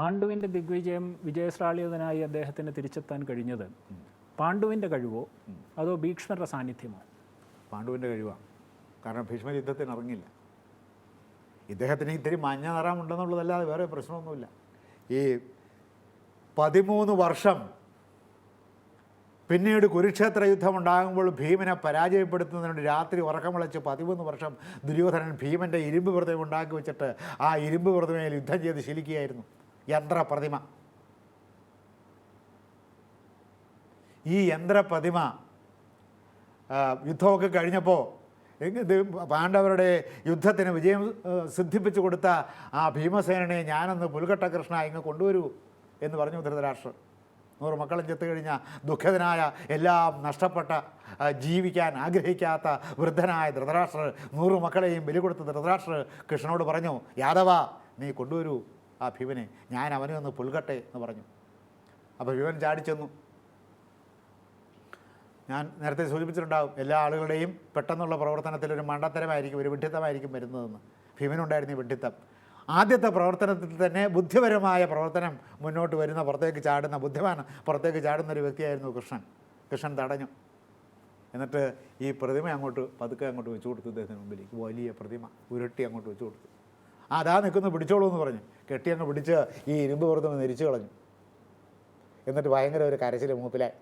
പാണ്ഡുവിന്റെ ദിഗ്വിജയം വിജയശ്രാളിയതനായി അദ്ദേഹത്തിന് തിരിച്ചെത്താൻ കഴിഞ്ഞത് പാണ്ഡുവിന്റെ കഴിവോ അതോ ഭീഷ്മരുടെ സാന്നിധ്യമോ? പാണ്ഡുവിന്റെ കഴിവാണ് കാരണം ഭീഷ്മർ യുദ്ധത്തിന് ഇറങ്ങില്ല. ഇദ്ദേഹത്തിന് ഇത്തിരി മഞ്ഞ നിറമുണ്ടെന്നുള്ളതല്ലാതെ വേറെ പ്രശ്നമൊന്നുമില്ല. ഈ പതിമൂന്ന് വർഷം പിന്നീട് കുരുക്ഷേത്ര യുദ്ധം ഉണ്ടാകുമ്പോൾ ഭീമനെ പരാജയപ്പെടുത്തുന്നതിന് വേണ്ടി രാത്രി ഉറക്കം വിളച്ച് പതിമൂന്ന് വർഷം ദുര്യോധനൻ ഭീമന്റെ ഇരുമ്പ് വ്രതം ഉണ്ടാക്കി വെച്ചിട്ട് ആ ഇരുമ്പ് വ്രതമേൽ യുദ്ധം ചെയ്ത് ശീലിക്കുകയായിരുന്നു. യന്ത്രപ്രതിമ. ഈ യന്ത്രപ്രതിമ യുദ്ധമൊക്കെ കഴിഞ്ഞപ്പോൾ പാണ്ഡവരുടെ യുദ്ധത്തിന് വിജയം സിദ്ധിപ്പിച്ചു കൊടുത്ത ആ ഭീമസേനനെ ഞാനൊന്ന് പുൽഘട്ട കൃഷ്ണ ഇങ്ങ് കൊണ്ടുവരൂ എന്ന് പറഞ്ഞു ധൃതരാഷ്ട്രം നൂറ് മക്കളും ചെത്തു കഴിഞ്ഞ ദുഃഖിതനായ എല്ലാം നഷ്ടപ്പെട്ട ജീവിക്കാൻ ആഗ്രഹിക്കാത്ത വൃദ്ധനായ ധൃതരാഷ്ട്രർ നൂറ് മക്കളെയും ബലി കൊടുത്ത ധൃതരാഷ്ട്രർ കൃഷ്ണനോട് പറഞ്ഞു യാദവ നീ കൊണ്ടുവരൂ. ആ ഭീമനെ ഞാൻ അവനെ ഒന്ന് പുൽകട്ടെ എന്ന് പറഞ്ഞു. അപ്പോൾ ഭീമൻ ചാടിച്ചെന്നു ഞാൻ നേരത്തെ സൂചിപ്പിച്ചിട്ടുണ്ടാകും എല്ലാ ആളുകളുടെയും പെട്ടെന്നുള്ള പ്രവർത്തനത്തിൽ ഒരു മണ്ടത്തരമായിരിക്കും ഒരു വിഡ്ഢിത്തമായിരിക്കും വരുന്നതെന്ന്. ഭീമനുണ്ടായിരുന്ന വിഡ്ഢിത്തം. ആദ്യത്തെ പ്രവർത്തനത്തിൽ തന്നെ ബുദ്ധിപരമായ പ്രവർത്തനം മുന്നോട്ട് വരുന്ന പുറത്തേക്ക് ചാടുന്ന ബുദ്ധിമാൻ പുറത്തേക്ക് ചാടുന്ന ഒരു വ്യക്തിയായിരുന്നു കൃഷ്ണൻ. കൃഷ്ണൻ തടഞ്ഞു. എന്നിട്ട് ഈ പ്രതിമ അങ്ങോട്ട് പതുക്കെ അങ്ങോട്ട് വെച്ചു കൊടുത്തു ഇദ്ദേഹത്തിന് മുമ്പിലേക്ക്. വലിയ പ്രതിമ ഉരുട്ടി അങ്ങോട്ട് വെച്ചു കൊടുത്തു. അതാ നിൽക്കുന്നു പിടിച്ചോളൂ എന്ന് പറഞ്ഞു. കെട്ടി അങ്ങ് പിടിച്ച് ഈ ഇരുമ്പ് പ്രതിമ നെരിച്ചു കളഞ്ഞു. എന്നിട്ട് ഭയങ്കര ഒരു കരച്ചിൽ മൂപ്പിലെ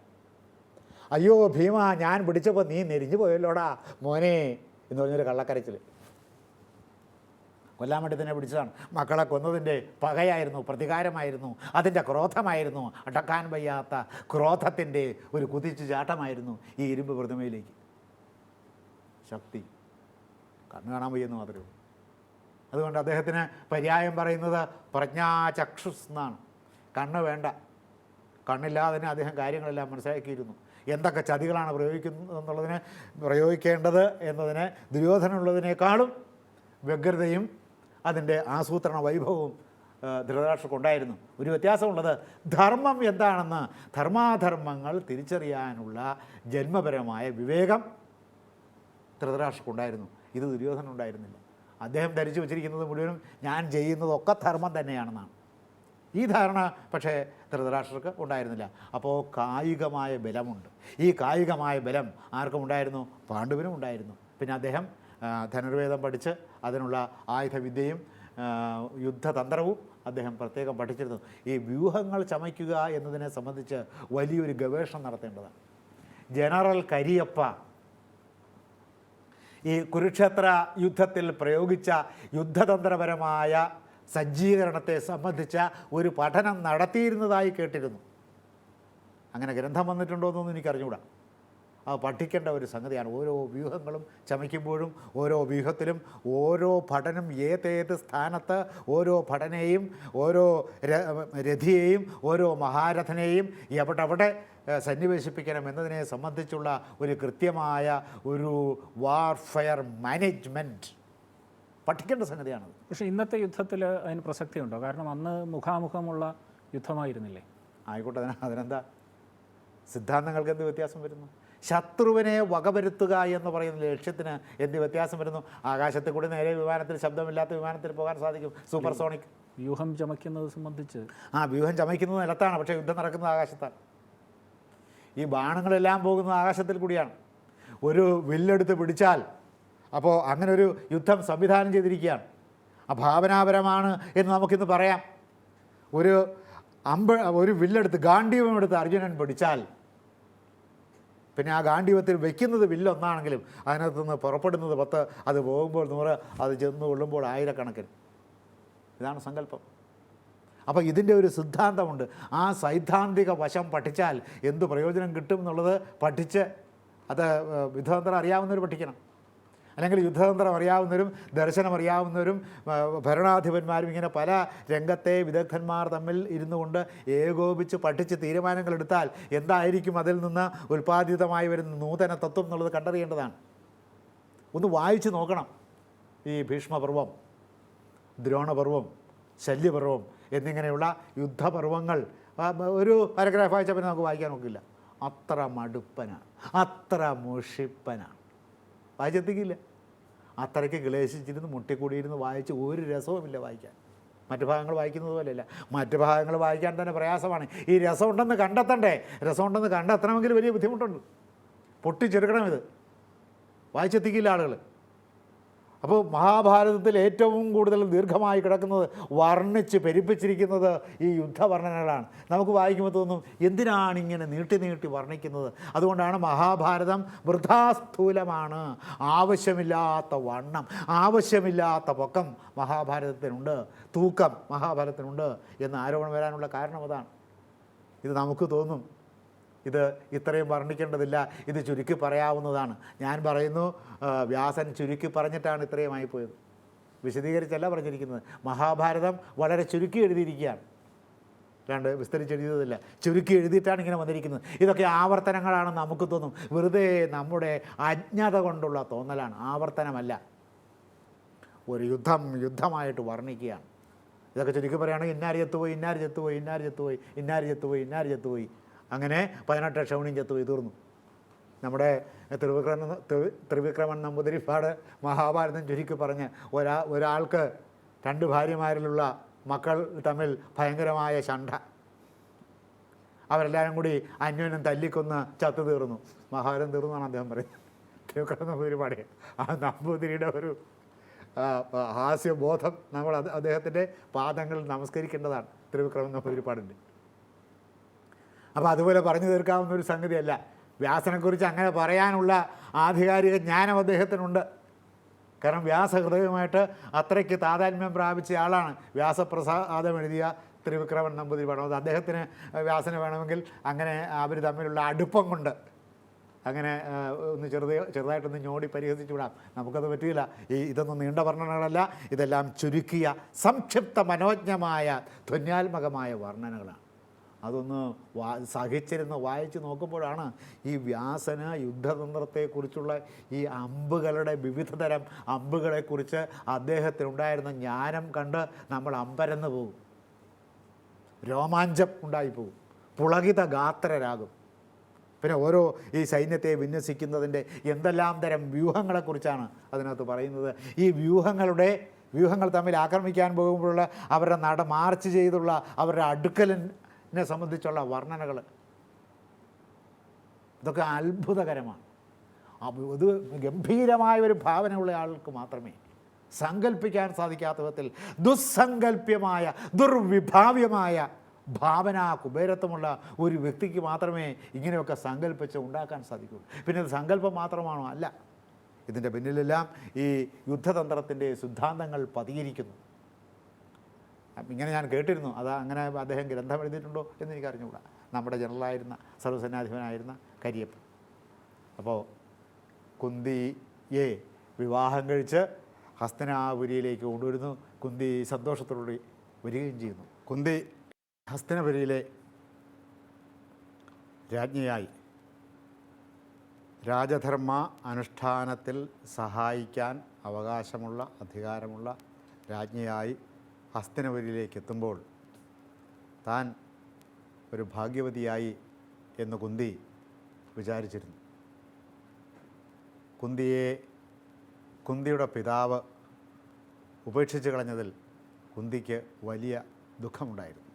അയ്യോ ഭീമ ഞാൻ പിടിച്ചപ്പോൾ നീ നെരിഞ്ഞു പോയല്ലോടാ മോനെ എന്ന് പറഞ്ഞൊരു കള്ളക്കരച്ചിൽ കൊല്ലാൻ വേണ്ടി തന്നെ പിടിച്ചതാണ്. മക്കളെ കൊന്നതിന്റെ പകയായിരുന്നു പ്രതികാരമായിരുന്നു അതിന്റെ ക്രോധമായിരുന്നു അടക്കാൻ വയ്യാത്ത ക്രോധത്തിന്റെ ഒരു കുതിച്ചു ചാട്ടമായിരുന്നു ഈ ഇരുമ്പ് പ്രതിമയിലേക്ക്. ശക്തി. കണ്ണു കാണാൻ വയ്യെന്ന് മാത്രമേ ഉള്ളൂ. അതുകൊണ്ട് അദ്ദേഹത്തിന് പര്യായം പറയുന്നത് പ്രജ്ഞാചക്ഷുസ് എന്നാണ് കണ്ണ് വേണ്ട. കണ്ണില്ലാതെ തന്നെ അദ്ദേഹം കാര്യങ്ങളെല്ലാം മനസ്സിലാക്കിയിരുന്നു. എന്തൊക്കെ ചതികളാണ് പ്രയോഗിക്കുന്നത് എന്നുള്ളതിന് പ്രയോഗിക്കേണ്ടത് എന്നതിന് ദുര്യോധനുള്ളതിനേക്കാളും വ്യഗ്രതയും അതിന്റെ ആസൂത്രണ വൈഭവവും ധൃതരാഷ്ട്രക്കുണ്ടായിരുന്നു. ഒരു വ്യത്യാസമുള്ളത് ധർമ്മം എന്താണെന്ന് ധർമാധർമ്മങ്ങൾ തിരിച്ചറിയാനുള്ള ജന്മപരമായ വിവേകം ധൃതരാഷ്ട്രക്കുണ്ടായിരുന്നു. ഇത് ദുര്യോധനുണ്ടായിരുന്നില്ല. അദ്ദേഹം ധരിച്ചു വെച്ചിരിക്കുന്നത് മുഴുവനും ഞാൻ ചെയ്യുന്നതൊക്കെ ധർമ്മം തന്നെയാണെന്നാണ്. ഈ ധാരണ പക്ഷേ ധൃതരാഷ്ട്രർക്ക് ഉണ്ടായിരുന്നില്ല. അപ്പോൾ കായികമായ ബലമുണ്ട്. ഈ കായികമായ ബലം ആർക്കും ഉണ്ടായിരുന്നു? പാണ്ഡുവിനും ഉണ്ടായിരുന്നു. പിന്നെ അദ്ദേഹം ധനുർവേദം പഠിച്ച് അതിനുള്ള ആയുധവിദ്യയും യുദ്ധതന്ത്രവും അദ്ദേഹം പ്രത്യേകം പഠിച്ചിരുന്നു. ഈ വ്യൂഹങ്ങൾ ചമയ്ക്കുക എന്നതിനെ സംബന്ധിച്ച് വലിയൊരു ഗവേഷണം നടത്തേണ്ടതാണ്. ജനറൽ കരിയപ്പ ഈ കുരുക്ഷേത്ര യുദ്ധത്തിൽ പ്രയോഗിച്ച യുദ്ധതന്ത്രപരമായ സജ്ജീകരണത്തെ സംബന്ധിച്ച ഒരു പഠനം നടത്തിയിരുന്നതായി കേട്ടിരുന്നു. അങ്ങനെ ഗ്രന്ഥം വന്നിട്ടുണ്ടോ എന്നൊന്നും എനിക്കറിഞ്ഞുകൂടാ അത് പഠിക്കേണ്ട ഒരു സംഗതിയാണ്. ഓരോ വ്യൂഹങ്ങളും ചമയ്ക്കുമ്പോഴും ഓരോ വ്യൂഹത്തിലും ഓരോ പഠനം ഏതേത് സ്ഥാനത്ത് ഓരോ ഭടനെയും ഓരോ രഥിയെയും ഓരോ മഹാരഥനെയും എവിടെവിടെ സന്നിവേശിപ്പിക്കണം എന്നതിനെ സംബന്ധിച്ചുള്ള ഒരു കൃത്യമായ ഒരു വാർഫെയർ മാനേജ്മെന്റ് പഠിക്കേണ്ട സംഗതിയാണത്. പക്ഷേ ഇന്നത്തെ യുദ്ധത്തിൽ അതിന് പ്രസക്തി ഉണ്ടോ കാരണം അന്ന് മുഖാമുഖമുള്ള യുദ്ധമായിരുന്നില്ലേ? ആയിക്കോട്ടെ അതിന് അതിനെന്താ? സിദ്ധാന്തങ്ങൾക്ക് എന്ത് വ്യത്യാസം വരുന്നു? ശത്രുവിനെ വകവരുത്തുക എന്ന് പറയുന്ന ലക്ഷ്യത്തിന് എന്ത് വ്യത്യാസം വരുന്നു? ആകാശത്തിൽ കൂടി നേരെ വിമാനത്തിൽ ശബ്ദമില്ലാത്ത വിമാനത്തിൽ പോകാൻ സാധിക്കും. സൂപ്പർസോണിക് വ്യൂഹം ചമയ്ക്കുന്നത് സംബന്ധിച്ച് ആ വ്യൂഹം ചമയ്ക്കുന്നത് നിലത്താണ്. പക്ഷേ യുദ്ധം നടക്കുന്നത് ആകാശത്താണ്. ഈ ബാണങ്ങളെല്ലാം പോകുന്നത് ആകാശത്തിൽ കൂടിയാണ്. ഒരു വില്ലെടുത്ത് പിടിച്ചാൽ അപ്പോൾ അങ്ങനെ ഒരു യുദ്ധം സംവിധാനം ചെയ്തിരിക്കുകയാണ്. അഭാവനാപരമാണ് എന്ന് നമുക്കിന്ന് പറയാം. ഒരു അമ്പ ഒരു വില്ലെടുത്ത് ഗാന്ധീവം എടുത്ത് അർജുനൻ പിടിച്ചാൽ പിന്നെ ആ ഗാന്ധീവത്തിൽ വെക്കുന്നത് വില്ലൊന്നാണെങ്കിലും അതിനകത്ത് നിന്ന് പുറപ്പെടുന്നത് പത്ത് അത് പോകുമ്പോൾ നൂറ് അത് ചെന്ന് കൊള്ളുമ്പോൾ ആയിരക്കണക്കിന്. ഇതാണ് സങ്കല്പം. അപ്പോൾ ഇതിന്റെ ഒരു സിദ്ധാന്തമുണ്ട്. ആ സൈദ്ധാന്തിക വശം പഠിച്ചാൽ എന്ത് പ്രയോജനം കിട്ടും എന്നുള്ളത് പഠിച്ച് അത് യുദ്ധതന്ത്രം അറിയാവുന്നവർ പഠിക്കണം. അല്ലെങ്കിൽ യുദ്ധതന്ത്രം അറിയാവുന്നവരും ദർശനം അറിയാവുന്നവരും ഭരണാധിപന്മാരും ഇങ്ങനെ പല രംഗത്തെ വിദഗ്ധന്മാർ തമ്മിൽ ഇരുന്നു കൊണ്ട് ഏകോപിച്ച് പഠിച്ച് തീരുമാനങ്ങൾ എടുത്താൽ എന്തായിരിക്കും അതിൽ നിന്ന് ഉൽപ്പാദിതമായി വരുന്ന നൂതന തത്വം എന്നുള്ളത് കണ്ടറിയേണ്ടതാണ്. ഒന്ന് വായിച്ചു നോക്കണം. ഈ ഭീഷ്മപർവം ദ്രോണപർവം ശല്യപർവം എന്നിങ്ങനെയുള്ള യുദ്ധപർവങ്ങൾ ഒരു പാരഗ്രാഫ് വായിച്ചാൽ പിന്നെ നമുക്ക് വായിക്കാൻ നോക്കില്ല അത്ര മടുപ്പനാണ്. അത്ര മുഷിപ്പനാണ്. വായിച്ചെത്തിക്കില്ല. അത്രയ്ക്ക് ക്ലേശിച്ചിരുന്ന് മുട്ടിക്കൂടിയിരുന്ന് വായിച്ച് ഒരു രസവുമില്ല വായിക്കാൻ. മറ്റു ഭാഗങ്ങൾ വായിക്കുന്നത് പോലെയല്ല. മറ്റു ഭാഗങ്ങൾ വായിക്കാൻ തന്നെ പ്രയാസമാണ്. ഈ രസമുണ്ടെന്ന് കണ്ടെത്തണ്ടേ? രസമുണ്ടെന്ന് കണ്ടെത്തണമെങ്കിൽ വലിയ ബുദ്ധിമുട്ടുണ്ട്. പൊട്ടിച്ചെടുക്കണം ഇത് വായിച്ചെത്തിക്കില്ല ആളുകൾ അപ്പോൾ മഹാഭാരതത്തിൽ ഏറ്റവും കൂടുതൽ ദീർഘമായി കിടക്കുന്നത് വർണിച്ച് പെരുപ്പിച്ചിരിക്കുന്നത് ഈ യുദ്ധവർണനകളാണ്. നമുക്ക് വായിക്കുമ്പോൾ തോന്നും എന്തിനാണ് ഇങ്ങനെ നീട്ടി നീട്ടി വർണിക്കുന്നത്? അതുകൊണ്ടാണ് മഹാഭാരതം വൃഥാസ്ഥൂലമാണ്. ആവശ്യമില്ലാത്ത വണ്ണം ആവശ്യമില്ലാത്ത പൊക്കം മഹാഭാരതത്തിനുണ്ട്. തൂക്കം മഹാഭാരതത്തിനുണ്ട് എന്ന് ആരോപണം വരാനുള്ള കാരണം അതാണ്. ഇത് നമുക്ക് തോന്നും. ഇത് ഇത്രയും വർണിക്കേണ്ടതില്ല ഇത് ചുരുക്കി പറയാവുന്നതാണ്. ഞാൻ പറയുന്നു വ്യാസൻ ചുരുക്കി പറഞ്ഞിട്ടാണ് ഇത്രയും ആയിപ്പോയത്. വിശദീകരിച്ചല്ല പറഞ്ഞിരിക്കുന്നത്. മഹാഭാരതം വളരെ ചുരുക്കി എഴുതിയിരിക്കുകയാണ്. രണ്ട് വിസ്തരിച്ചെഴുതിയതില്ല ചുരുക്കി എഴുതിയിട്ടാണ് ഇങ്ങനെ വന്നിരിക്കുന്നത്. ഇതൊക്കെ ആവർത്തനങ്ങളാണെന്ന് നമുക്ക് തോന്നും. വെറുതെ നമ്മുടെ അജ്ഞത കൊണ്ടുള്ള തോന്നലാണ്. ആവർത്തനമല്ല. ഒരു യുദ്ധം യുദ്ധമായിട്ട് വർണിക്കുകയാണ്. ഇതൊക്കെ ചുരുക്കി പറയുകയാണെങ്കിൽ ഇന്നാര് ചത്തുപോയി ഇന്നാര് ചത്തുപോയി ഇന്നാര് ചത്തുപോയി ഇന്നാര് ചത്തുപോയി ഇന്നാര് ചത്തുപോയി. അങ്ങനെ പതിനെട്ട് ക്ഷൗണിയും ചത്തുപോയി തീർന്നു. നമ്മുടെ ത്രിവിക്രമ ത്രിവി- ത്രിവിക്രമൻ നമ്പൂതിരിപ്പാട് മഹാഭാരതം ചുരുക്കി പറഞ്ഞ് ഒരാ ഒരാൾക്ക് രണ്ട് ഭാര്യമാരിലുള്ള മക്കൾ തമ്മിൽ ഭയങ്കരമായ ശണ്ഠ അവരെല്ലാവരും കൂടി അന്യോന്യം തല്ലിക്കൊന്ന് ചത്തു തീർന്നു. മഹാഭാരതം തീർന്നു എന്നാണ് അദ്ദേഹം പറയുന്നത്. ത്രിവിക്രമ നമ്പൂതിരിപ്പാട്. ആ നമ്പൂതിരിയുടെ ഒരു ഹാസ്യബോധം നമ്മൾ അദ്ദേഹത്തിന്റെ പാദങ്ങളിൽ നമസ്കരിക്കേണ്ടതാണ് ത്രിവിക്രമൻ നമ്പൂതിരിപ്പാടിന്റെ. അപ്പോൾ അതുപോലെ പറഞ്ഞു തീർക്കാവുന്ന ഒരു സംഗതിയല്ല. വ്യാസനെക്കുറിച്ച് അങ്ങനെ പറയാനുള്ള ആധികാരിക ജ്ഞാനം അദ്ദേഹത്തിനുണ്ട്. കാരണം വ്യാസഹൃദയമായിട്ട് അത്രയ്ക്ക് താതാത്മ്യം പ്രാപിച്ച ആളാണ് വ്യാസപ്രസാദം എഴുതിയ ത്രിവിക്രമൻ നമ്പൂതിരി അത് അദ്ദേഹത്തിന് വ്യാസന് വേണമെങ്കിൽ അങ്ങനെ അവർ തമ്മിലുള്ള അടുപ്പം കൊണ്ട് അങ്ങനെ ഒന്ന് ചെറുത് ചെറുതായിട്ടൊന്ന് ഞോടി പരിഹസിച്ചു വിടാം. നമുക്കത് പറ്റില്ല ഈ ഇതൊന്നും നീണ്ട വർണനകളല്ല. ഇതെല്ലാം ചുരുക്കിയ സംക്ഷിപ്ത മനോജ്ഞമായ ധ്വന്യാത്മകമായ വർണനകളാണ്. അതൊന്ന് വാ സഹിച്ചിരുന്ന് വായിച്ച് നോക്കുമ്പോഴാണ് ഈ വ്യാസന് യുദ്ധതന്ത്രത്തെക്കുറിച്ചുള്ള ഈ അമ്പുകളുടെ വിവിധ തരം അമ്പുകളെക്കുറിച്ച് അദ്ദേഹത്തിനുണ്ടായിരുന്ന ജ്ഞാനം കണ്ട് നമ്മൾ അമ്പരന്ന് പോകും രോമാഞ്ചം ഉണ്ടായിപ്പോവും പുളകിത ഗാത്രരാകും പിന്നെ ഓരോ ഈ സൈന്യത്തെ വിന്യസിക്കുന്നതിന്റെ എന്തെല്ലാം തരം വ്യൂഹങ്ങളെക്കുറിച്ചാണ് അതിനകത്ത് പറയുന്നത്. ഈ വ്യൂഹങ്ങളുടെ വ്യൂഹങ്ങൾ തമ്മിൽ ആക്രമിക്കാൻ പോകുമ്പോഴുള്ള അവരുടെ നട മാർച്ച് ചെയ്തുള്ള അവരുടെ അടുക്കലിനെ സംബന്ധിച്ചുള്ള വർണനകൾ ഇതൊക്കെ അത്ഭുതകരമാണ്. അത് ഇത് ഗംഭീരമായ ഒരു ഭാവനയുള്ള ആൾക്ക് മാത്രമേ സങ്കല്പിക്കാൻ സാധിക്കാത്ത വിധത്തിൽ ദുസ്സങ്കല്പ്യമായ ദുർവിഭാവ്യമായ ഭാവന കുബേരത്വമുള്ള ഒരു വ്യക്തിക്ക് മാത്രമേ ഇങ്ങനെയൊക്കെ സങ്കല്പിച്ച് ഉണ്ടാക്കാൻ സാധിക്കൂ. പിന്നെ ഇത് സങ്കല്പം മാത്രമാണോ? അല്ല. ഇതിന്റെ പിന്നിലെല്ലാം ഈ യുദ്ധതന്ത്രത്തിന്റെ സിദ്ധാന്തങ്ങൾ പതിയിരിക്കുന്നു. ഇങ്ങനെ ഞാൻ കേട്ടിരുന്നു. അതാ അങ്ങനെ അദ്ദേഹം ഗ്രന്ഥം എഴുതിയിട്ടുണ്ടോ എന്ന് എനിക്ക് അറിഞ്ഞുകൂടാ. നമ്മുടെ ജനറലായിരുന്ന സർവസന്നാധിപനായിരുന്ന കരിയപ്പൻ. അപ്പോൾ കുന്തിയെ വിവാഹം കഴിച്ച് ഹസ്തനാപുരിയിലേക്ക് കൊണ്ടുവരുന്നു. കുന്തി സന്തോഷത്തോടുകൂടി വരികയും ചെയ്യുന്നു. കുന്തി ഹസ്തനപുരിയിലെ രാജ്ഞിയായി. രാജധർമ്മ അനുഷ്ഠാനത്തിൽ സഹായിക്കാൻ അവകാശമുള്ള അധികാരമുള്ള രാജ്ഞിയായി ഹസ്തനപുരിയിലേക്ക് എത്തുമ്പോൾ താൻ ഒരു ഭാഗ്യവതിയായി എന്ന് കുന്തി വിചാരിച്ചിരുന്നു. കുന്തിയെ കുന്തിയുടെ പിതാവ് ഉപേക്ഷിച്ച് കളഞ്ഞതിൽ കുന്തിക്ക് വലിയ ദുഃഖമുണ്ടായിരുന്നു.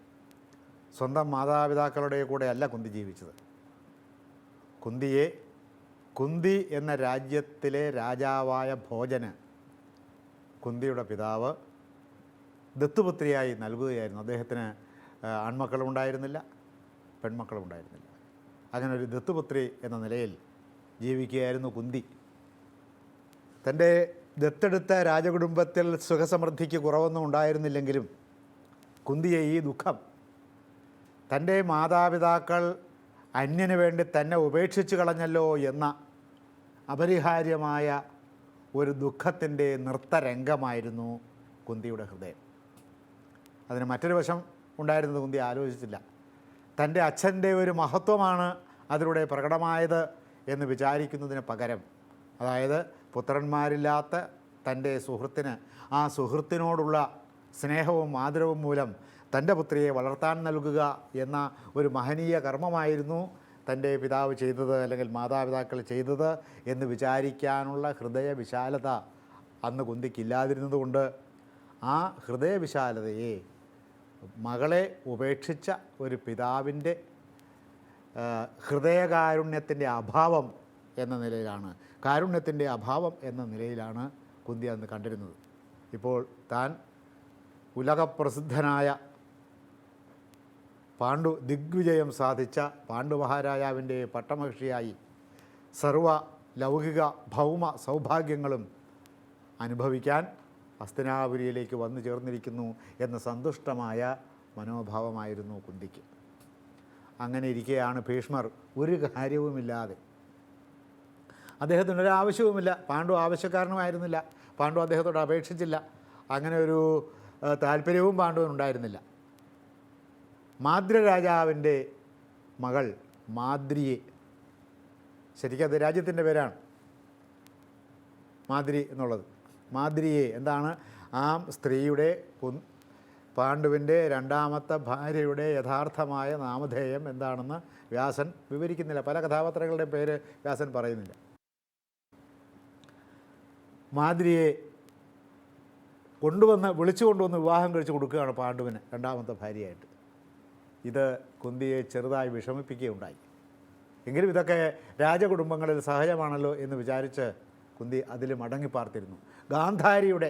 സ്വന്തം മാതാപിതാക്കളുടെ കൂടെ അല്ല കുന്തി ജീവിച്ചത്. കുന്തിയെ കുന്തി എന്ന രാജ്യത്തിലെ രാജാവായ ഭോജന് കുന്തിയുടെ പിതാവ് ദത്തുപുത്രിയായി നൽകുകയായിരുന്നു. അദ്ദേഹത്തിന് ആൺമക്കളുണ്ടായിരുന്നില്ല ആൺമക്കളും ഉണ്ടായിരുന്നില്ല പെൺമക്കളും ഉണ്ടായിരുന്നില്ല അങ്ങനെ ഒരു ദത്തുപുത്രി എന്ന നിലയിൽ ജീവിക്കുകയായിരുന്നു കുന്തി. തന്റെ ദത്തെടുത്ത രാജകുടുംബത്തിൽ സുഖസമൃദ്ധിക്ക് കുറവൊന്നും ഉണ്ടായിരുന്നില്ലെങ്കിലും കുന്തിയെ ഈ ദുഃഖം തന്റെ മാതാപിതാക്കൾ അന്യന് വേണ്ടി തന്നെ ഉപേക്ഷിച്ചു കളഞ്ഞല്ലോ എന്ന അപരിഹാര്യമായ ഒരു ദുഃഖത്തിന്റെ നൃത്തരംഗമായിരുന്നു കുന്തിയുടെ ഹൃദയം. അതിന് മറ്റൊരു വശം ഉണ്ടായിരുന്നത് കുന്തി ആലോചിച്ചില്ല. തന്റെ അച്ഛന്റെ ഒരു മഹത്വമാണ് അതിലൂടെ പ്രകടമായത് എന്ന് വിചാരിക്കുന്നതിന് പകരം. അതായത് പുത്രന്മാരില്ലാത്ത തന്റെ സുഹൃത്തിന് ആ സുഹൃത്തിനോടുള്ള സ്നേഹവും ആദരവും മൂലം തന്റെ പുത്രിയെ വളർത്താൻ നൽകുക എന്ന ഒരു മഹനീയ കർമ്മമായിരുന്നു തന്റെ പിതാവ് ചെയ്തത് അല്ലെങ്കിൽ മാതാപിതാക്കൾ ചെയ്തത് എന്ന് വിചാരിക്കാനുള്ള ഹൃദയ വിശാലത അന്ന് കുന്തിക്കില്ലാതിരുന്നതുകൊണ്ട് ആ ഹൃദയവിശാലതയെ മകളെ ഉപേക്ഷിച്ച ഒരു പിതാവിന്റെ ഹൃദയകാരുണ്യത്തിന്റെ അഭാവം എന്ന നിലയിലാണ്. കാരുണ്യത്തിന്റെ അഭാവം എന്ന നിലയിലാണ് കുന്തി അന്ന് കണ്ടിരുന്നത്. ഇപ്പോൾ താൻ ഉലകപ്രസിദ്ധനായ പാണ്ഡു ദിഗ്വിജയം സാധിച്ച പാണ്ഡു മഹാരാജാവിന്റെ പട്ടമഹിഷിയായി സർവ ലൗകിക ഭൗമ സൗഭാഗ്യങ്ങളും അനുഭവിക്കാൻ ഹസ്തനാപുരിയിലേക്ക് വന്നു ചേർന്നിരിക്കുന്നു എന്ന സന്തുഷ്ടമായ മനോഭാവമായിരുന്നു കുന്തിക്ക്. അങ്ങനെ ഇരിക്കെയാണ് ഭീഷ്മർ ഒരു കാര്യവുമില്ലാതെ. അദ്ദേഹത്തിന് ഒരു ആവശ്യവുമില്ല. പാണ്ഡു ആവശ്യക്കാരനുമായിരുന്നില്ല. പാണ്ഡു അദ്ദേഹത്തോട് അപേക്ഷിച്ചില്ല. അങ്ങനെ ഒരു താല്പര്യവും പാണ്ഡുവിനുണ്ടായിരുന്നില്ല മാദ്ര രാജാവിന്റെ മകൾ മാദ്രിയെ ശരിക്കും അത് രാജ്യത്തിന്റെ പേരാണ് മാദ്രി എന്നുള്ളത്. മാദ്രിയെ എന്താണ്? ആ സ്ത്രീയുടെ പാണ്ഡുവിന്റെ രണ്ടാമത്തെ ഭാര്യയുടെ യഥാർത്ഥമായ നാമധേയം എന്താണെന്ന് വ്യാസൻ വിവരിക്കുന്നില്ല. പല കഥാപാത്രങ്ങളുടെ പേര് വ്യാസൻ പറയുന്നില്ല. മാതിരിയെ കൊണ്ടുവന്ന് വിളിച്ചു കൊണ്ടുവന്ന് വിവാഹം കഴിച്ചു കൊടുക്കുകയാണ് പാണ്ഡുവിന് രണ്ടാമത്തെ ഭാര്യയായിട്ട്. ഇത് കുന്തിയെ ചെറുതായി വിഷമിപ്പിക്കുകയുണ്ടായി. എങ്കിലും ഇതൊക്കെ രാജകുടുംബങ്ങളിൽ സഹജമാണല്ലോ എന്ന് വിചാരിച്ച് കുന്തി അതിൽ മടങ്ങിപ്പാർത്തിരുന്നു ഗാന്ധാരിയുടെ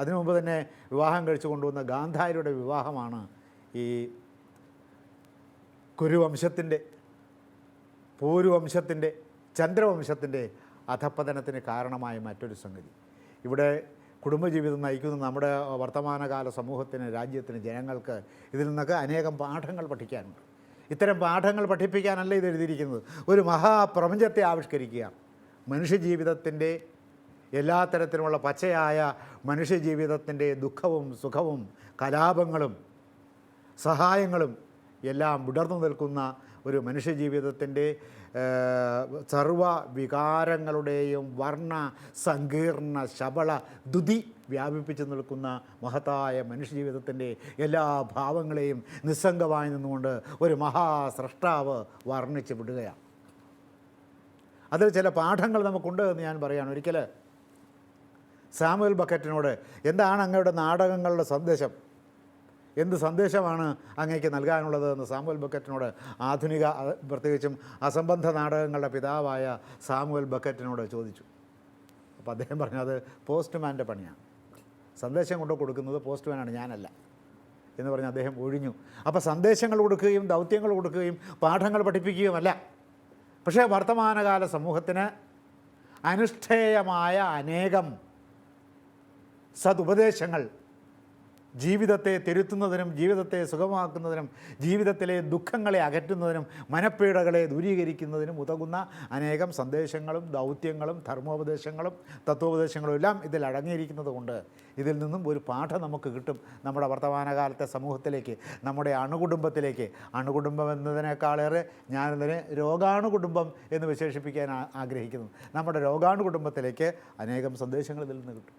അതിനു മുമ്പ് തന്നെ വിവാഹം കഴിച്ചു കൊണ്ടുവന്ന ഗാന്ധാരിയുടെ വിവാഹമാണ് ഈ കുരുവംശത്തിന്റെ പൂരുവംശത്തിന്റെ ചന്ദ്രവംശത്തിന്റെ അധപ്പതനത്തിന് കാരണമായ മറ്റൊരു സംഗതി. ഇവിടെ കുടുംബജീവിതം നയിക്കുന്ന നമ്മുടെ വർത്തമാനകാല സമൂഹത്തിന് രാജ്യത്തിന് ജനങ്ങൾക്ക് ഇതിൽ നിന്നൊക്കെ അനേകം പാഠങ്ങൾ പഠിക്കാനുണ്ട്. ഇത്തരം പാഠങ്ങൾ പഠിപ്പിക്കാനല്ല ഇത് എഴുതിയിരിക്കുന്നത്. ഒരു മഹാപ്രപഞ്ചത്തെ ആവിഷ്കരിക്കുക മനുഷ്യജീവിതത്തിന്റെ എല്ലാ തരത്തിലുമുള്ള പച്ചയായ മനുഷ്യജീവിതത്തിന്റെ ദുഃഖവും സുഖവും കലാപങ്ങളും സഹായങ്ങളും എല്ലാം വിടർന്നു നിൽക്കുന്ന ഒരു മനുഷ്യജീവിതത്തിന്റെ സർവ വികാരങ്ങളുടെയും വർണ സങ്കീർണ ശബള ദുതി വ്യാപിപ്പിച്ചു നിൽക്കുന്ന മഹത്തായ മനുഷ്യജീവിതത്തിന്റെ എല്ലാ ഭാവങ്ങളെയും നിസ്സംഗമായി നിന്നുകൊണ്ട് ഒരു മഹാസ്രഷ്ടാവ് വർണിച്ച് വിടുകയാണ്. അതിൽ ചില പാഠങ്ങൾ നമുക്കുണ്ട് എന്ന് ഞാൻ പറയുകയാണ് ഒരിക്കൽ സാമുവൽ ബക്കറ്റിനോട് എന്താണ് അങ്ങയുടെ നാടകങ്ങളുടെ സന്ദേശം? എന്ത് സന്ദേശമാണ് അങ്ങേക്ക് നൽകാനുള്ളത്? എന്ന് സാമുവൽ ബക്കറ്റിനോട് ആധുനിക പ്രത്യേകിച്ചും അസംബന്ധ നാടകങ്ങളുടെ പിതാവായ സാമുവൽ ബക്കറ്റിനോട് ചോദിച്ചു. അപ്പോൾ അദ്ദേഹം പറഞ്ഞു അത് പോസ്റ്റ്മാന്റെ പണിയാണ്. സന്ദേശം കൊണ്ട് കൊടുക്കുന്നത് പോസ്റ്റ്മാനാണ് ഞാനല്ല. എന്ന് പറഞ്ഞ് അദ്ദേഹം ഒഴിഞ്ഞു. അപ്പോൾ സന്ദേശങ്ങൾ കൊടുക്കുകയും ദൗത്യങ്ങൾ കൊടുക്കുകയും പാഠങ്ങൾ പഠിപ്പിക്കുകയുമല്ല. പക്ഷേ വർത്തമാനകാല സമൂഹത്തിന് അനുഷ്ഠേയമായ അനേകം സതുപദേശങ്ങൾ ജീവിതത്തെ തിരുത്തുന്നതിനും ജീവിതത്തെ സുഖമാക്കുന്നതിനും ജീവിതത്തിലെ ദുഃഖങ്ങളെ അകറ്റുന്നതിനും മനപ്പീഡകളെ ദൂരീകരിക്കുന്നതിനും ഉതകുന്ന അനേകം സന്ദേശങ്ങളും ദൗത്യങ്ങളും ധർമ്മോപദേശങ്ങളും തത്വോപദേശങ്ങളും എല്ലാം ഇതിൽ അടങ്ങിയിരിക്കുന്നത് കൊണ്ട് ഇതിൽ നിന്നും ഒരു പാഠം നമുക്ക് കിട്ടും നമ്മുടെ വർത്തമാനകാലത്തെ സമൂഹത്തിലേക്ക് നമ്മുടെ അണുകുടുംബത്തിലേക്ക്. അണുകുടുംബം എന്നതിനേക്കാളേറെ ഞാനിതിനെ രോഗാണുകുടുംബം എന്ന് വിശേഷിപ്പിക്കാൻ ആഗ്രഹിക്കുന്നു. നമ്മുടെ രോഗാണുകുടുംബത്തിലേക്ക് അനേകം സന്ദേശങ്ങൾ ഇതിൽ നിന്ന് കിട്ടും.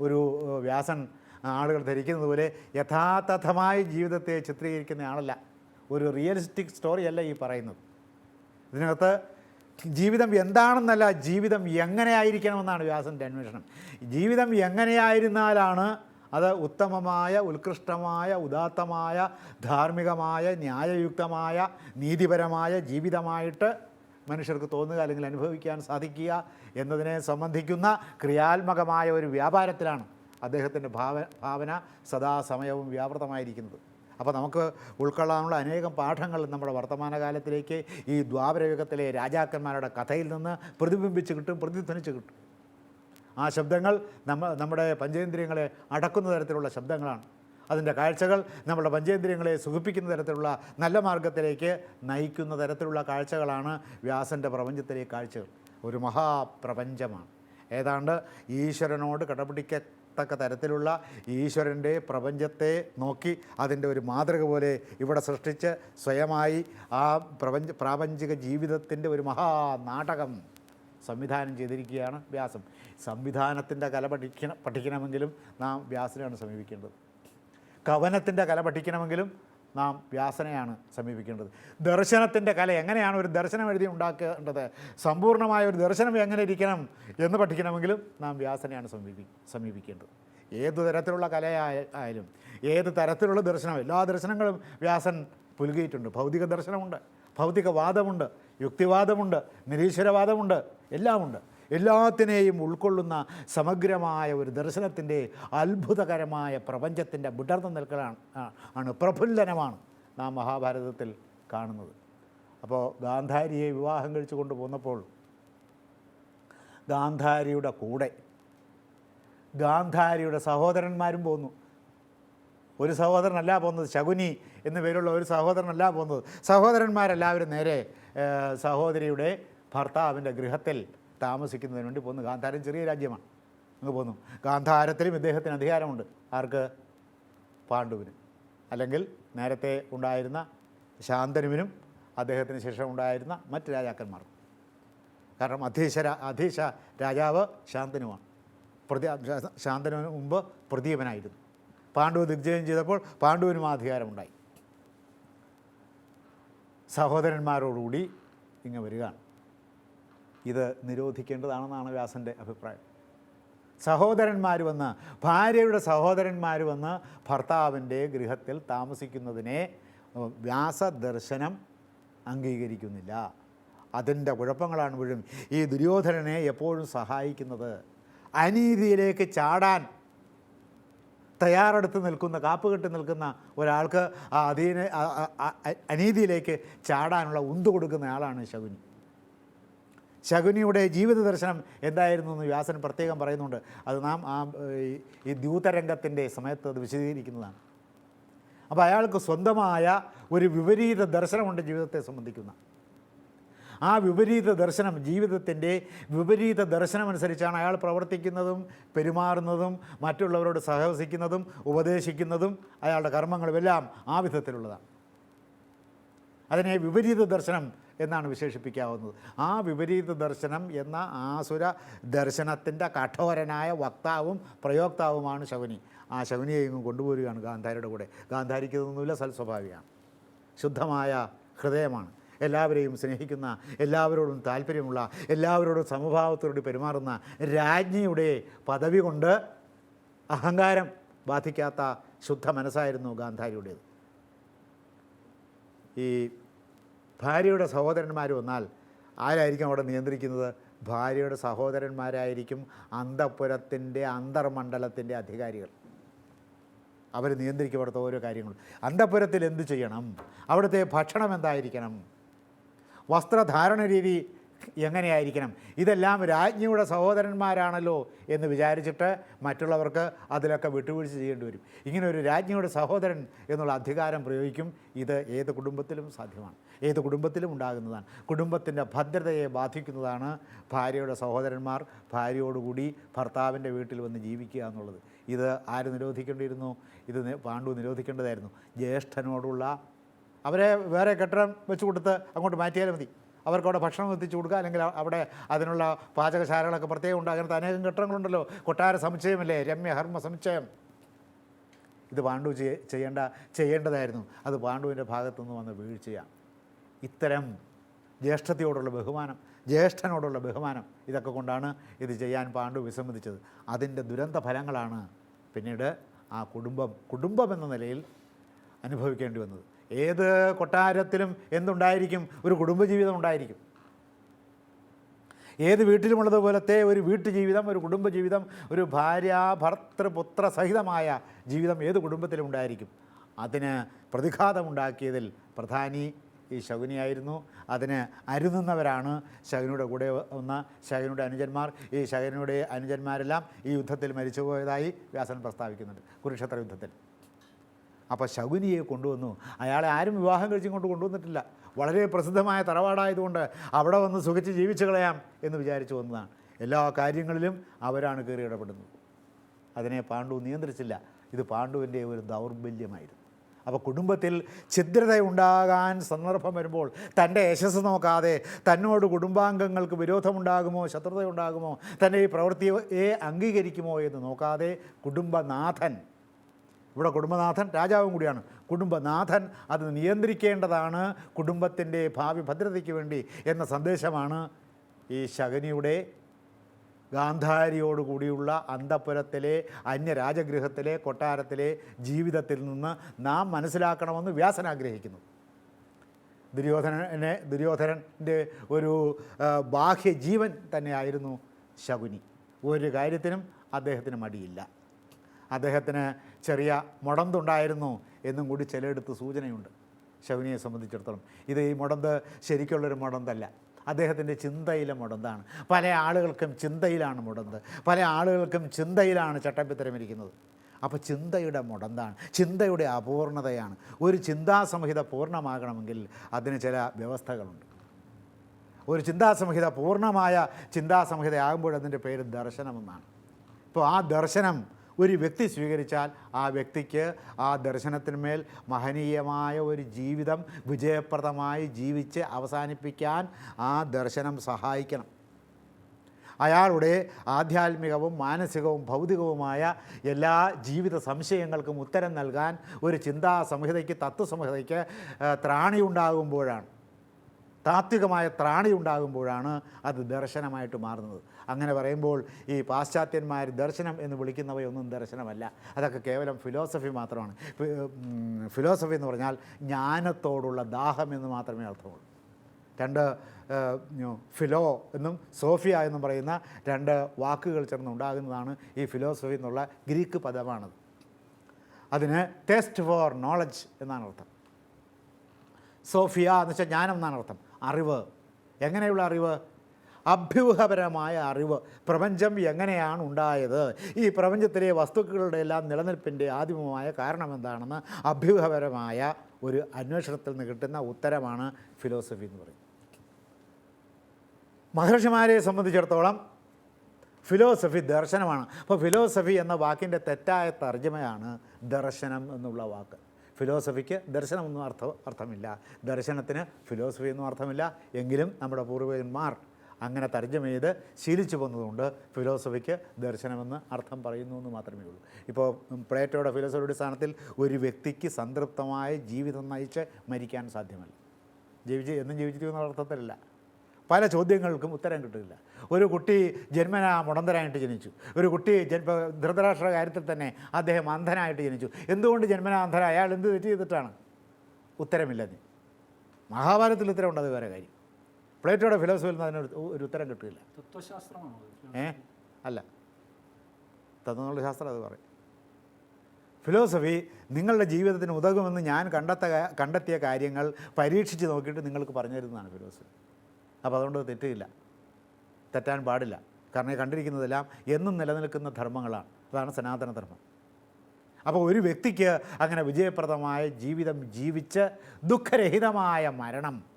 ഒരു വ്യാസൻ ആളുകൾ ധരിക്കുന്നത് പോലെ യഥാതഥമായ ജീവിതത്തെ ചിത്രീകരിക്കുന്ന ആളല്ല. ഒരു റിയലിസ്റ്റിക് സ്റ്റോറിയല്ല ഈ പറയുന്നത്. ഇതിനകത്ത് ജീവിതം എന്താണെന്നല്ല ജീവിതം എങ്ങനെയായിരിക്കണമെന്നാണ് വ്യാസന്റെ അന്വേഷണം. ജീവിതം എങ്ങനെയായിരുന്നാലാണ് അത് ഉത്തമമായ ഉത്കൃഷ്ടമായ ഉദാത്തമായ ധാർമ്മികമായ ന്യായയുക്തമായ നീതിപരമായ ജീവിതമായിട്ട് മനുഷ്യർക്ക് തോന്നുക അല്ലെങ്കിൽ അനുഭവിക്കാൻ സാധിക്കുക എന്നതിനെ സംബന്ധിക്കുന്ന ക്രിയാത്മകമായ ഒരു വ്യാപാരത്തിലാണ് അദ്ദേഹത്തിന്റെ ഭാവ ഭാവന സദാസമയവും വ്യാപൃതമായിരിക്കുന്നത്. അപ്പോൾ നമുക്ക് ഉൾക്കൊള്ളാനുള്ള അനേകം പാഠങ്ങൾ നമ്മുടെ വർത്തമാനകാലത്തിലേക്ക് ഈ ദ്വാപരയുഗത്തിലെ രാജാക്കന്മാരുടെ കഥയിൽ നിന്ന് പ്രതിബിംബിച്ച് കിട്ടും പ്രതിധ്വനിച്ച് കിട്ടും. ആ ശബ്ദങ്ങൾ നമ്മ നമ്മുടെ പഞ്ചേന്ദ്രിയങ്ങളെ അടക്കുന്ന തരത്തിലുള്ള ശബ്ദങ്ങളാണ്. അതിന്റെ കാഴ്ചകൾ നമ്മുടെ പഞ്ചേന്ദ്രിയങ്ങളെ സുഖിപ്പിക്കുന്ന തരത്തിലുള്ള നല്ല മാർഗത്തിലേക്ക് നയിക്കുന്ന തരത്തിലുള്ള കാഴ്ചകളാണ് വ്യാസന്റെ പ്രപഞ്ചത്തിലെ കാഴ്ചകൾ. ഒരു മഹാപ്രപഞ്ചമാണ്. ഏതാണ്ട് ഈശ്വരനോട് കടപിടിക്കത്തക്ക തരത്തിലുള്ള ഈശ്വരന്റെ പ്രപഞ്ചത്തെ നോക്കി അതിന്റെ ഒരു മാതൃക പോലെ ഇവിടെ സൃഷ്ടിച്ച് സ്വയമായി ആ പ്രപഞ്ച പ്രാപഞ്ചിക ജീവിതത്തിന്റെ ഒരു മഹാനാടകം സംവിധാനം ചെയ്തിരിക്കുകയാണ് വ്യാസം. സംവിധാനത്തിന്റെ കല പഠിക്കണം പഠിക്കണമെങ്കിലും നാം വ്യാസനെയാണ് സമീപിക്കേണ്ടത്. കവനത്തിന്റെ കല പഠിക്കണമെങ്കിലും നാം വ്യാസനെയാണ് സമീപിക്കേണ്ടത്. ദർശനത്തിന്റെ കല എങ്ങനെയാണ് ഒരു ദർശനം എഴുതി ഉണ്ടാക്കേണ്ടത്? സമ്പൂർണമായ ഒരു ദർശനം എങ്ങനെ ഇരിക്കണം എന്ന് പഠിക്കണമെങ്കിലും നാം വ്യാസനെയാണ് സമീപി സമീപിക്കേണ്ടത്. ഏത് തരത്തിലുള്ള കലയായാലും ഏത് തരത്തിലുള്ള ദർശനം എല്ലാ ദർശനങ്ങളും വ്യാസൻ പുലുകിയിട്ടുണ്ട് ഭൗതിക ദർശനമുണ്ട് ഭൗതികവാദമുണ്ട് യുക്തിവാദമുണ്ട് നിരീശ്വരവാദമുണ്ട് എല്ലാമുണ്ട്. എല്ലാത്തിനെയും ഉൾക്കൊള്ളുന്ന സമഗ്രമായ ഒരു ദർശനത്തിന്റെ അത്ഭുതകരമായ പ്രപഞ്ചത്തിന്റെ വിടർന്നു നിൽക്കലാണ് ആണ് പ്രഫുല്ലനമാണ് നാം മഹാഭാരതത്തിൽ കാണുന്നത്. അപ്പോൾ ഗാന്ധാരിയെ വിവാഹം കഴിച്ചു കൊണ്ടുപോകുന്നപ്പോൾ ഗാന്ധാരിയുടെ കൂടെ ഗാന്ധാരിയുടെ സഹോദരന്മാരും പോന്നു. ഒരു സഹോദരനല്ല പോകുന്നത് ശകുനി എന്ന പേരുള്ള ഒരു സഹോദരനല്ല പോകുന്നത് സഹോദരന്മാരെല്ലാവരും നേരെ സഹോദരിയുടെ ഭർത്താവിന്റെ ഗൃഹത്തിൽ താമസിക്കുന്നതിന് വേണ്ടി പോകുന്നു. ഗാന്ധാരം ചെറിയ രാജ്യമാണ്. അങ്ങ് പോന്നു ഗാന്ധാരത്തിലും ഇദ്ദേഹത്തിന് അധികാരമുണ്ട്. ആർക്ക്? പാണ്ഡുവിന്. അല്ലെങ്കിൽ നേരത്തെ ഉണ്ടായിരുന്ന ശാന്തനുവിനും അദ്ദേഹത്തിന് ശേഷം ഉണ്ടായിരുന്ന മറ്റ് രാജാക്കന്മാർക്കും. കാരണം അധീശ അധീശ രാജാവ് ശാന്തനുവാണ് പ്രതി ശാന്തനുവിന് മുമ്പ് പ്രദീപനായിരുന്നു. പാണ്ഡു ദിഗ്ജയം ചെയ്തപ്പോൾ പാണ്ഡുവിനും ആ അധികാരമുണ്ടായി. സഹോദരന്മാരോടുകൂടി ഇങ്ങ് വരികയാണ്. ഇത് നിരോധിക്കേണ്ടതാണെന്നാണ് വ്യാസന്റെ അഭിപ്രായം. സഹോദരന്മാർ വന്ന് ഭാര്യയുടെ സഹോദരന്മാർ വന്ന് ഭർത്താവിന്റെ ഗൃഹത്തിൽ താമസിക്കുന്നതിനെ വ്യാസദർശനം അംഗീകരിക്കുന്നില്ല. അതിന്റെ കുഴപ്പങ്ങളാണ് മുഴുവൻ ഈ ദുര്യോധനനെ എപ്പോഴും സഹായിക്കുന്നത്. അനീതിയിലേക്ക് ചാടാൻ തയ്യാറെടുത്ത് നിൽക്കുന്ന കാപ്പുകെട്ട് നിൽക്കുന്ന ഒരാൾക്ക് ആ അധീന അനീതിയിലേക്ക് ചാടാനുള്ള ഉന്തു കൊടുക്കുന്ന ആളാണ് ശകുനി. ശകുനിയുടെ ജീവിത ദർശനം എന്തായിരുന്നു എന്ന് വ്യാസൻ പ്രത്യേകം പറയുന്നുണ്ട്. അത് നാം ആ ഈ- ദ്യൂതരംഗത്തിന്റെ സമയത്ത് അത് വിശദീകരിക്കുന്നതാണ്. അപ്പോൾ അയാൾക്ക് സ്വന്തമായ ഒരു വിപരീത ദർശനമുണ്ട് ജീവിതത്തെ സംബന്ധിക്കുന്ന. ആ വിപരീത ദർശനം ജീവിതത്തിന്റെ വിപരീത ദർശനമനുസരിച്ചാണ് അയാൾ പ്രവർത്തിക്കുന്നതും പെരുമാറുന്നതും മറ്റുള്ളവരോട് സഹവസിക്കുന്നതും ഉപദേശിക്കുന്നതും അയാളുടെ കർമ്മങ്ങളുമെല്ലാം ആ വിധത്തിലുള്ളതാണ്. അതിനെ വിപരീത ദർശനം എന്നാണ് വിശേഷിപ്പിക്കാവുന്നത്. ആ വിപരീത ദർശനം എന്ന ആസുര ദർശനത്തിന്റെ കഠോരനായ വക്താവും പ്രയോക്താവുമാണ് ശകുനി ആ ശകുനിയെ ഇങ്ങ് കൊണ്ടുപോരുകയാണ് ഗാന്ധാരിയുടെ കൂടെ. ഗാന്ധാരിക്ക് ഇതൊന്നുമില്ല സൽസ്വഭാവിയാണ്. ശുദ്ധമായ ഹൃദയമാണ്. എല്ലാവരെയും സ്നേഹിക്കുന്ന എല്ലാവരോടും താല്പര്യമുള്ള എല്ലാവരോടും സമഭാവത്തോട് പെരുമാറുന്ന രാജ്ഞിയുടെ പദവി കൊണ്ട് അഹങ്കാരം ബാധിക്കാത്ത ശുദ്ധ മനസ്സായിരുന്നു ഗാന്ധാരിയുടേത്. ഈ ഭാര്യയുടെ സഹോദരന്മാർ വന്നാൽ ആരായിരിക്കും അവിടെ നിയന്ത്രിക്കുന്നത്? ഭാര്യയുടെ സഹോദരന്മാരായിരിക്കും അന്തപുരത്തിന്റെ അന്തർമണ്ഡലത്തിന്റെ അധികാരികൾ. അവർ നിയന്ത്രിക്കും അവിടുത്തെ ഓരോ കാര്യങ്ങളും. അന്തപുരത്തിൽ എന്ത് ചെയ്യണം? അവിടുത്തെ ഭക്ഷണം എന്തായിരിക്കണം? വസ്ത്രധാരണ രീതി എങ്ങനെയായിരിക്കണം? ഇതെല്ലാം രാജ്ഞിയുടെ സഹോദരന്മാരാണല്ലോ എന്ന് വിചാരിച്ചിട്ട് മറ്റുള്ളവർക്ക് അതിലൊക്കെ വിട്ടുവീഴ്ച ചെയ്യേണ്ടി വരും. ഇങ്ങനെ ഒരു രാജ്ഞിയുടെ സഹോദരൻ എന്നുള്ള അധികാരം പ്രയോഗിക്കും. ഇത് ഏത് കുടുംബത്തിലും സാധ്യമാണ്. ഏത് കുടുംബത്തിലും ഉണ്ടാകുന്നതാണ്. കുടുംബത്തിന്റെ ഭദ്രതയെ ബാധിക്കുന്നതാണ് ഭാര്യയുടെ സഹോദരന്മാർ ഭാര്യയോടുകൂടി ഭർത്താവിന്റെ വീട്ടിൽ വന്ന് ജീവിക്കുക എന്നുള്ളത്. ഇത് ആര് നിരോധിക്കേണ്ടിയിരുന്നു? ഇത് പാണ്ഡു നിരോധിക്കേണ്ടതായിരുന്നു. ജ്യേഷ്ഠനോടുള്ള അവരെ വേറെ കെട്ടിടം വെച്ച് കൊടുത്ത് അങ്ങോട്ട് മാറ്റിയാലും മതി. അവർക്ക് അവിടെ ഭക്ഷണം എത്തിച്ചു കൊടുക്കുക അല്ലെങ്കിൽ അവിടെ അതിനുള്ള പാചകശാലകളൊക്കെ പ്രത്യേകം ഉണ്ട്. അങ്ങനത്തെ അനേകം കെട്ടിടങ്ങളുണ്ടല്ലോ. കൊട്ടാര സമുച്ചയമല്ലേ? രമ്യ ഹർമ്മ സമുച്ചയം. ഇത് പാണ്ഡു ചെയ്യേണ്ട ചെയ്യേണ്ടതായിരുന്നു. അത് പാണ്ഡുവിന്റെ ഭാഗത്തുനിന്ന് വന്ന വീഴ്ചയാണ്. ഇത്തരം ജ്യേഷ്ഠതയോടുള്ള ബഹുമാനം ജ്യേഷ്ഠനോടുള്ള ബഹുമാനം ഇതൊക്കെ കൊണ്ടാണ് ഇത് ചെയ്യാൻ പാണ്ഡു വിസമ്മതിച്ചത്. അതിന്റെ ദുരന്ത ഫലങ്ങളാണ് പിന്നീട് ആ കുടുംബം കുടുംബം എന്ന നിലയിൽ അനുഭവിക്കേണ്ടി വന്നത്. ഏത് കൊട്ടാരത്തിലും എന്തുണ്ടായിരിക്കും? ഒരു കുടുംബജീവിതം ഉണ്ടായിരിക്കും. ഏത് വീട്ടിലുമുള്ളതുപോലത്തെ ഒരു വീട്ടുജീവിതം ഒരു കുടുംബജീവിതം ഒരു ഭാര്യ ഭർത്തൃ ഭർത്തൃപുത്ര സഹിതമായ ജീവിതം ഏത് കുടുംബത്തിലും ഉണ്ടായിരിക്കും? അതിന് പ്രതിഘാതമുണ്ടാക്കിയതിൽ പ്രധാനി ഈ ശകുനിയായിരുന്നു അതിന് അരുതുന്നവരാണ് ശകുനിയുടെ കൂടെ വന്ന ശകുനിയുടെ അനുജന്മാർ. ഈ ശകുനിയുടെ അനുജന്മാരെല്ലാം ഈ യുദ്ധത്തിൽ മരിച്ചുപോയതായി വ്യാസൻ പ്രസ്താവിക്കുന്നുണ്ട്. കുരുക്ഷേത്ര യുദ്ധത്തിൽ. അപ്പോൾ ശകുനിയെ കൊണ്ടുവന്നു. അയാളെ ആരും വിവാഹം കഴിച്ചിങ്ങോട്ട് കൊണ്ടുവന്നിട്ടില്ല. വളരെ പ്രസിദ്ധമായ തറവാടായതുകൊണ്ട് അവിടെ വന്ന് സുഖിച്ച് ജീവിച്ചു കളയാം എന്ന് വിചാരിച്ചു വന്നതാണ്. എല്ലാ കാര്യങ്ങളിലും അവരാണ് കയറി ഇടപെടുന്നത്. അതിനെ പാണ്ഡു നിയന്ത്രിച്ചില്ല. ഇത് പാണ്ഡുവിന്റെ ഒരു ദൗർബല്യമായിരുന്നു. അപ്പോൾ കുടുംബത്തിൽ ഛിദ്രത ഉണ്ടാകാൻ സന്ദർഭം വരുമ്പോൾ തന്റെ യശസ് നോക്കാതെ തന്നോട് കുടുംബാംഗങ്ങൾക്ക് വിരോധമുണ്ടാകുമോ ശത്രുത ഉണ്ടാകുമോ തന്റെ ഈ പ്രവൃത്തിയെ അംഗീകരിക്കുമോ എന്ന് നോക്കാതെ കുടുംബനാഥൻ ഇവിടെ കുടുംബനാഥൻ രാജാവും കൂടിയാണ്. കുടുംബനാഥൻ അത് നിയന്ത്രിക്കേണ്ടതാണ് കുടുംബത്തിന്റെ ഭാവി ഭദ്രതയ്ക്ക് വേണ്ടി എന്ന സന്ദേശമാണ് ഈ ശകനിയുടെ ഗാന്ധാരിയോടുകൂടിയുള്ള അന്തപുരത്തിലെ അന്യരാജഗൃഹത്തിലെ കൊട്ടാരത്തിലെ ജീവിതത്തിൽ നിന്ന് നാം മനസ്സിലാക്കണമെന്ന് വ്യാസൻ ആഗ്രഹിക്കുന്നു. ദുര്യോധനനെ ദുര്യോധനന്റെ ഒരു ബാഹ്യ ജീവൻ തന്നെയായിരുന്നു ശകുനി. ഒരു കാര്യത്തിനും അദ്ദേഹത്തിന് മടിയില്ല. അദ്ദേഹത്തിന് ചെറിയ മുടന്തുണ്ടായിരുന്നു എന്നും കൂടി ചിലയിടത്ത് സൂചനയുണ്ട്. ശകുനിയെ സംബന്ധിച്ചിടത്തോളം. ഇത് ഈ മുടന്ത് ശരിക്കുള്ളൊരു മുടന്തല്ല. അദ്ദേഹത്തിന്റെ ചിന്തയിലെ മുടന്താണ്. പല ആളുകൾക്കും ചിന്തയിലാണ് മുടന്ത്. പല ആളുകൾക്കും ചിന്തയിലാണ് ചട്ടമ്പിത്തരമിരിക്കുന്നത്. അപ്പോൾ ചിന്തയുടെ മുടന്താണ്. ചിന്തയുടെ അപൂർണതയാണ്. ഒരു ചിന്താസംഹിത പൂർണമാകണമെങ്കിൽ അതിന് ചില വ്യവസ്ഥകളുണ്ട്. ഒരു ചിന്താസംഹിത പൂർണമായ ചിന്താസംഹിതയാകുമ്പോൾ അതിന്റെ പേര് ദർശനമെന്നാണ്. ഇപ്പോൾ ആ ദർശനം ഒരു വ്യക്തി സ്വീകരിച്ചാൽ ആ വ്യക്തിക്ക് ആ ദർശനത്തിന്മേൽ മഹനീയമായ ഒരു ജീവിതം വിജയപ്രദമായി ജീവിച്ച് അവസാനിപ്പിക്കാൻ ആ ദർശനം സഹായിക്കണം. അയാളുടെ ആധ്യാത്മികവും മാനസികവും ഭൗതികവുമായ എല്ലാ ജീവിത സംശയങ്ങൾക്കും ഉത്തരം നൽകാൻ ഒരു ചിന്താ സംഹിതയ്ക്ക് തത്വസംഹിതയ്ക്ക് ത്രാണി ത്രാണിയുണ്ടാകുമ്പോഴാണ് താത്വികമായ ത്രാണി ഉണ്ടാകുമ്പോഴാണ് അത് ദർശനമായിട്ട് മാറുന്നത്. അങ്ങനെ പറയുമ്പോൾ ഈ പാശ്ചാത്യന്മാർ ദർശനം എന്ന് വിളിക്കുന്നവയൊന്നും ദർശനമല്ല. അതൊക്കെ കേവലം ഫിലോസഫി മാത്രമാണ്. ഫിലോസഫി എന്ന് പറഞ്ഞാൽ ജ്ഞാനത്തോടുള്ള ദാഹം എന്ന് മാത്രമേ അർത്ഥമുള്ളൂ. രണ്ട് ഫിലോ എന്നും സോഫിയ എന്നും പറയുന്ന രണ്ട് വാക്കുകൾ ചേർന്ന് ഉണ്ടാകുന്നതാണ് ഈ ഫിലോസഫി എന്നുള്ള ഗ്രീക്ക് പദമാണത്. അതിന് ടെസ്റ്റ് ഫോർ നോളജ് എന്നാണ് അർത്ഥം. സോഫിയ എന്ന് വെച്ചാൽ ജ്ഞാനം എന്നാണ് അർത്ഥം. അറിവ്. എങ്ങനെയുള്ള അറിവ്? അഭ്യൂഹപരമായ അറിവ്. പ്രപഞ്ചം എങ്ങനെയാണ് ഉണ്ടായത്? ഈ പ്രപഞ്ചത്തിലെ വസ്തുക്കളുടെ എല്ലാം നിലനിൽപ്പിന്റെ ആദിമമായ കാരണം എന്താണെന്ന് അഭ്യൂഹപരമായ ഒരു അന്വേഷണത്തിൽ നിന്ന് കിട്ടുന്ന ഉത്തരമാണ് ഫിലോസഫി എന്ന് പറയുന്നത്. മഹർഷിമാരെ സംബന്ധിച്ചിടത്തോളം ഫിലോസഫി ദർശനമാണ്. അപ്പോൾ ഫിലോസഫി എന്ന വാക്കിന്റെ തെറ്റായ തർജമയാണ് ദർശനം എന്നുള്ള വാക്ക്. ഫിലോസഫിക്ക് ദർശനമൊന്നും അർത്ഥം അർത്ഥമില്ല. ദർശനത്തിന് ഫിലോസഫി ഒന്നും അർത്ഥമില്ല. എങ്കിലും നമ്മുടെ പൂർവികന്മാർ അങ്ങനെ തർജമ ചെയ്ത് ശീലിച്ചു പോകുന്നതുകൊണ്ട് ഫിലോസഫിക്ക് ദർശനമെന്ന് അർത്ഥം പറയുന്നു എന്ന് മാത്രമേ ഉള്ളൂ. ഇപ്പോൾ പ്ലേറ്റോയുടെ ഫിലോസഫിയുടെ സ്ഥാനത്തിൽ ഒരു വ്യക്തിക്ക് സംതൃപ്തമായ ജീവിതം നയിച്ച് മരിക്കാൻ സാധ്യമല്ല. ജീവിച്ച് എന്നും ജീവിച്ചിരിക്കുന്ന അർത്ഥത്തിലല്ല. പല ചോദ്യങ്ങൾക്കും ഉത്തരം കിട്ടില്ല. ഒരു കുട്ടി ജന്മന മുടന്തരായിട്ട് ജനിച്ചു. ഒരു കുട്ടി ജന്മ ധൃതരാഷ്ട്ര കാര്യത്തിൽ തന്നെ അദ്ദേഹം അന്ധനായിട്ട് ജനിച്ചു. എന്തുകൊണ്ട് ജന്മന അന്ധന? അയാൾ എന്ത് തെറ്റ് ചെയ്തിട്ടാണ്? ഉത്തരമില്ലെന്ന് മഹാഭാരതത്തിൽ ഉത്തരമുണ്ട് അത് വേറെ കാര്യം. പ്ലേറ്റോയുടെ ഫിലോസഫിയിൽ നിന്ന് അതിനൊരു ഒരു ഉത്തരം കിട്ടില്ല തത്വശാസ്ത്രമാണ് ഏ? അല്ല. തത്വങ്ങളുടെ ശാസ്ത്രം അത് പറയും. ഫിലോസഫി നിങ്ങളുടെ ജീവിതത്തിന് ഉതകുമെന്ന് ഞാൻ കണ്ടെത്ത കണ്ടെത്തിയ കാര്യങ്ങൾ പരീക്ഷിച്ച് നോക്കിയിട്ട് നിങ്ങൾക്ക് പറഞ്ഞു തരുന്നതാണ് ഫിലോസഫി. അപ്പോൾ അതുകൊണ്ട് തെറ്റില്ല തെറ്റാൻ പാടില്ല. കാരണം കണ്ടിരിക്കുന്നതെല്ലാം എന്നും നിലനിൽക്കുന്ന ധർമ്മങ്ങളാണ്. അതാണ് സനാതന ധർമ്മം അപ്പോൾ ഒരു വ്യക്തിക്ക് അങ്ങനെ വിജയപ്രദമായ ജീവിതം ജീവിച്ച് ദുഃഖരഹിതമായ മരണം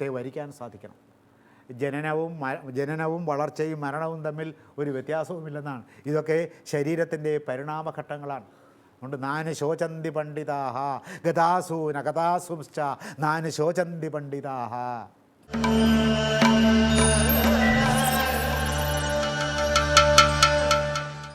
ത്തെ വരിക്കാൻ സാധിക്കണം. ജനനവും ജനനവും വളർച്ചയും മരണവും തമ്മിൽ ഒരു വ്യത്യാസവുമില്ലെന്നാണ്. ഇതൊക്കെ ശരീരത്തിന്റെ പരിണാമഘട്ടങ്ങളാണ്. അതുകൊണ്ട് നാന് ശോചന്തി പണ്ഡിതാഹ ഗതാസൂന ഗതാസുംശ്ച നാന് ശോചന്തി പണ്ഡിതാഹ.